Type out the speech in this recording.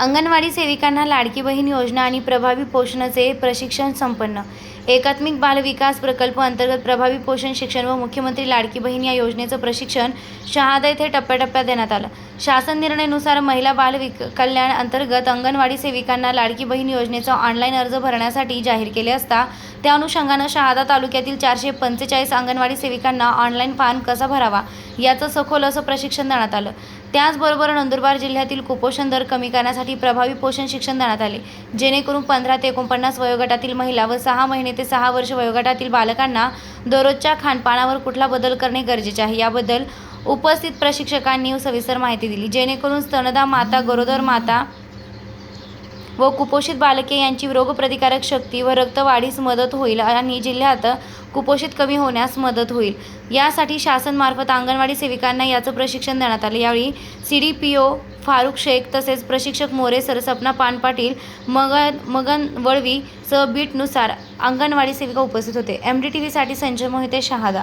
अंगणवाडी सेविकांना लाडकी बहीण योजना आणि प्रभावी पोषणाचे प्रशिक्षण संपन्न. एकात्मिक बालविकास प्रकल्प अंतर्गत प्रभावी पोषण शिक्षण व मुख्यमंत्री लाडकी बहीण या योजनेचं प्रशिक्षण शहादा येथे टप्प्याटप्प्यात देण्यात आलं. शासन निर्णयानुसार महिला बाल विक कल्याण अंतर्गत अंगणवाडी सेविकांना लाडकी बहीण योजनेचा ऑनलाईन अर्ज भरण्यासाठी जाहीर केले असता त्या अनुषंगानं शहादा तालुक्यातील चारशे पंचेचाळीस अंगणवाडी सेविकांना ऑनलाईन फॉर्म कसा भरावा याचं सखोल असं प्रशिक्षण देण्यात आलं. त्याचबरोबर नंदुरबार जिल्ह्यातील कुपोषण दर कमी करण्यासाठी प्रभावी पोषण शिक्षण देण्यात आले. जेणेकरून पंधरा ते एकोणपन्नास वयोगटातील महिला व सहा महिने ते सहा वर्ष वयोगटातील बालकांना दररोजच्या खानपानावर कुठला बदल करणे गरजेचे आहे याबद्दल उपस्थित प्रशिक्षकांनी सविस्तर माहिती दिली. जेणेकरून स्तनदा माता गरोदर माता व कुपोषित बालके यांची रोगप्रतिकारक शक्ती व रक्तवाढीस मदत होईल आणि जिल्ह्यात कुपोषित कमी होण्यास मदत होईल. यासाठी शासनमार्फत अंगणवाडी सेविकांना याचं प्रशिक्षण देण्यात आलं. यावेळी C D P O Farukh Shaikh तसेच प्रशिक्षक मोरे सरसपना पान पाटील मगन मगन वळवी सह बीटनुसार अंगणवाडी सेविका उपस्थित होते. एम डी टी व्हीसाठी संजय मोहिते शहादा.